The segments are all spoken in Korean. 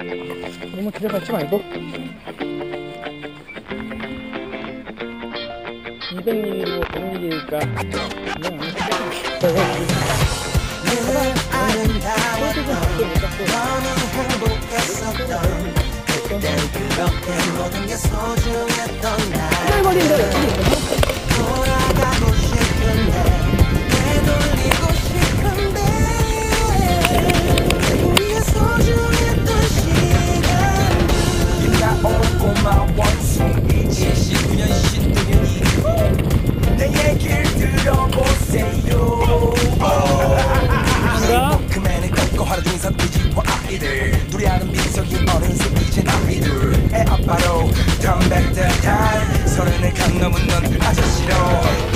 너무 들여받지 말고. 200ml고 100ml니까 그냥 안 돌아가고 싶은데 되돌리고 어른새 이젠 아이들 애 아빠로 덤벨듯한 서른을 강 넘은 넌 아저씨로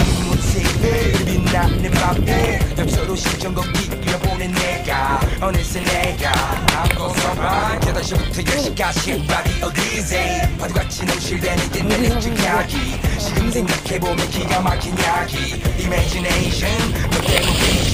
이무지를 빛나는 밤에 엽서로 신청곡 이어보낸 내가 어느새 내가 앞서서 봐 8시부터 10시까지 라디오 DJ 화두같이 넘실대는 옛날 일찍하기. 지금 생각해보면 기가 막힌 이야기. Imagination 너 때문 vision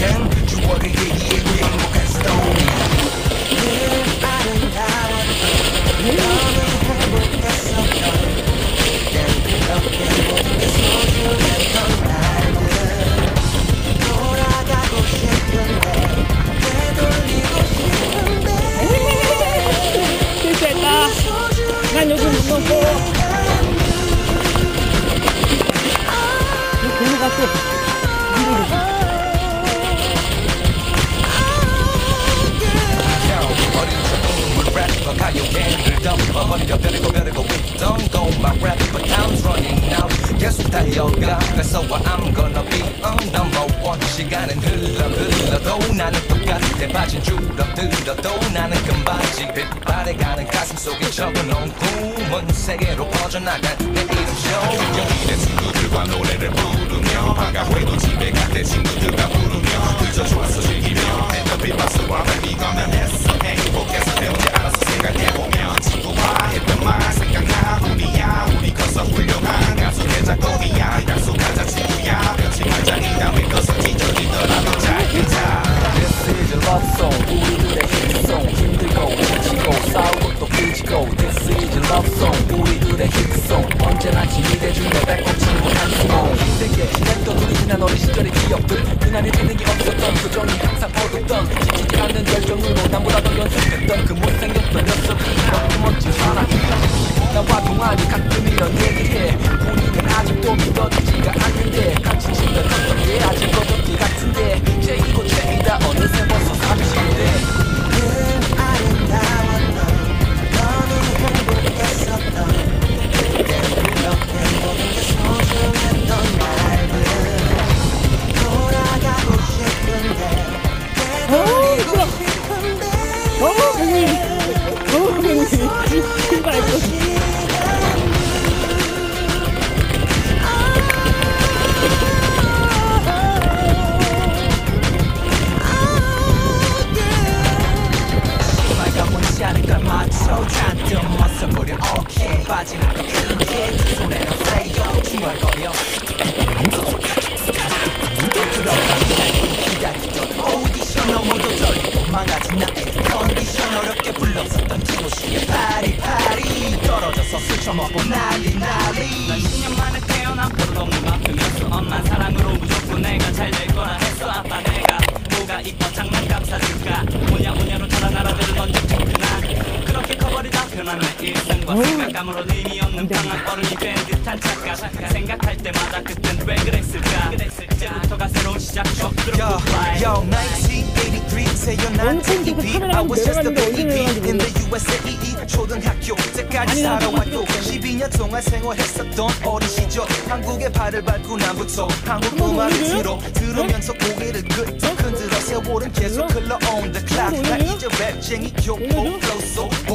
래퍼 가요계를 덮어버려 별거 별거 with. Don't go my rapper time's running out 계속 달려가 그래서와 I'm gonna be. On number one 시간은 흘러 흘러도 나는 똑같아 빠진 줄어들어도 나는 금반지. 빛바래가는 가슴 속에 적어놓은 꿈은 세계로 퍼져나간 내 이름 쇼 여기는 친구들과 노래를 부르며. 방과후에도 집에 갈때 친구들과 부르며. 그저 좋았어 기억들 되는 게 없었던 표정이 항상 어둡던 지치지 않는 열정으로 남보다 더 연습했던 그 못생겼던 녀석이 너무 멋진 사랑이 나와 동안이 가끔 이런 얘기해 본인은 아직도 믿어지지가 않는데 형님 어 형님 신발 잔뜩 멋서보려 오케이 빠지는 거 그렇게 두 손에는 세요 중얼거려 던져 토크나? 그렇게 커버리다 변한 내 일상과 생각감으로 의미 없는 방황 어른이 된 듯한 착각. 생각할 때마다 그땐 왜 그랬을까? 이제부터가 새로운 시작. 쭉 Yo, 들어고 fly yo, 1983 태어난 TV I was just a baby in the USAE 초등학교. 때까지 살아왔고 12년 동안 생활했었던 어린 시절. 한국에 발을 밟고 난부터 한국 음악을 들어 들으면서 고개를 끄덕 흔들어 세월은 제 랩쟁이 교포 flow so bomba clap